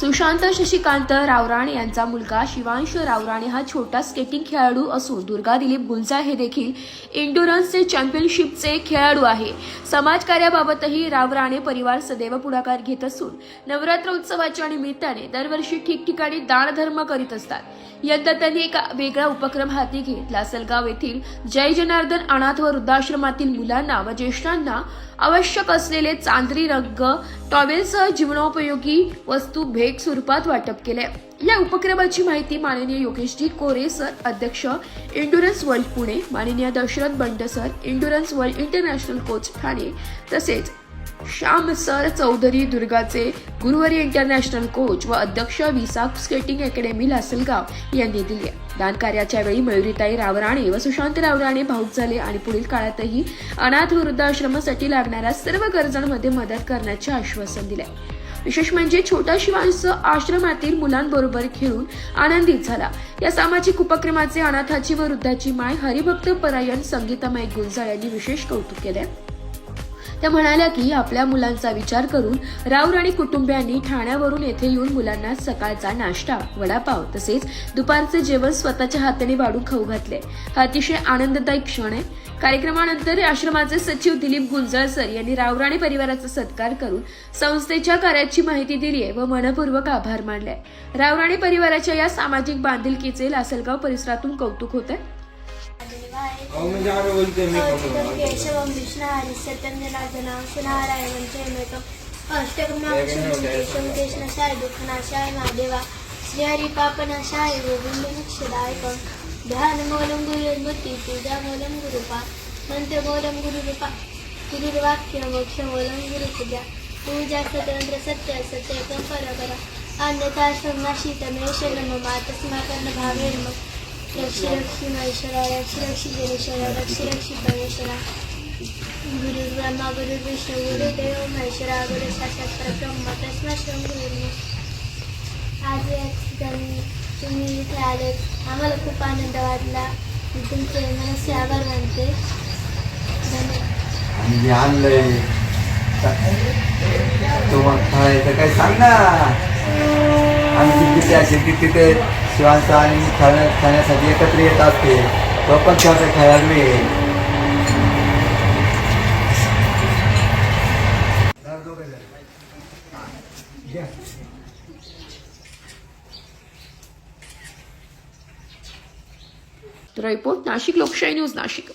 सुशांत शशिकांत रावराणे यांचा मुलगा शिवांश रावराणे हा छोटा स्केटिंग खेळाडू असून दुर्गा दिलीप गुंजा हे देखील इंडुरन्सचे चॅम्पियनशिपचे खेळाडू आहे. समाजकार्याबाबतही रावराणे परिवार सदैव पुढाकार घेत असून नवरात्र उत्सवाच्या निमित्ताने दरवर्षी ठिकठिकाणी दानधर्म करीत असतात. यंदा त्यांनी एक वेगळा उपक्रम हाती घेत लासलगाव येथील जय जनार्दन अनाथ व वृद्धाश्रमातील मुलांना व ज्येष्ठांना आवश्यक असलेले चांदरी रंग टॉवेलसह जीवनोपयोगी वस्तू भेट स्वरूपात वाटप केले. या उपक्रमाची माहिती माननीय योगेशजी कोरे सर अध्यक्ष इंडुरन्स वर्ल्ड पुणे माननीय Dashrath Band sir endurance world international coach Thane. तसेच श्याम सर चौधरी दुर्गाचे गुरुवारी इंटरनॅशनल कोच व अध्यक्ष विसाक स्केटिंग अकॅडमी लासलगाव यांनी दिले. दान कार्याच्या वेळी मयुरीताई रावराणे व सुशांत रावराणे भाऊक झाले आणि पुढील काळातही अनाथ वृद्धाश्रमासाठी लागणाऱ्या सर्व गरजांमध्ये मदत करण्याचे आश्वासन दिले. विशेष म्हणजे छोटा शिवांश आश्रमातील मुलांबरोबर खेळून आनंदित झाला. या सामाजिक उपक्रमाचे अनाथाची व वृद्धाची माय हरिभक्त परायण संगीतामाई गुंजाळ यांनी विशेष कौतुक केले. त्या म्हणाल्या की आपल्या मुलांचा विचार करून राऊर आणि कुटुंबियांनी ठाण्यावरून येथे येऊन मुलांना सकाळचा नाश्ता वडापाव तसेच दुपारचे जेवण स्वतःच्या हाताने वाढून खाऊ घातले. हा अतिशय आनंददायक क्षण आहे. कार्यक्रमानंतर आश्रमाचे सचिव दिलीप गुंजळ सर यांनी रावराणी परिवाराचा सत्कार करून संस्थेच्या कार्याची माहिती दिली आहे व मनपूर्वक आभार मानले. रावराणी परिवाराच्या या सामाजिक बांधिलकीचे लासलगाव परिसरातून कौतुक होत आहे अहो म्हणजे आम्ही बोलतोय मी अच्युतं केशवं सुनारायणं कृष्णशाय दुःखनाशाय महादेवा श्रीहरिपापनाशाय गोविन्दमुक्षदायकं ध्यानमूलं गुरुर्मूर्ति पूजामूलं गुरुपा मन्त्रमूलं गुरुरूपा गुरुर्वाक्य मोक्षमूलं गुरुपूजा पूजा सतंत्र सत्य सत्यकं परपरा अन्यथा शर्माशीतमेश नमः तस्माकर्ण भावेन मम रक्षी रक्षी महेश्वरा रक्षी रक्षी जनेश्वरा रक्षी रक्षी परमेश्वरा गुरु ब्रह्मा गुरु विष्णू गुरुदेव महेश्वरा गुरु साक्षात परब्रह्म तस्मा श्रम गुरु आज या ठिकाणी तुम्ही इथे आलेत आम्हाला खूप आनंद वाटला मी तुमचे मनसे आभार मानते धन्यवाद आणि जे आणलंय तुम्हाला काय सांग ना. आणि तिथे असेल ती तिथे शिवांचा आणि खेळण्या खेळण्यासाठी एकत्र येत असते. तो पण खेळाचा खेळाडू आहे. रिपोर्ट नाशिक लोकशाही न्यूज नाशिक.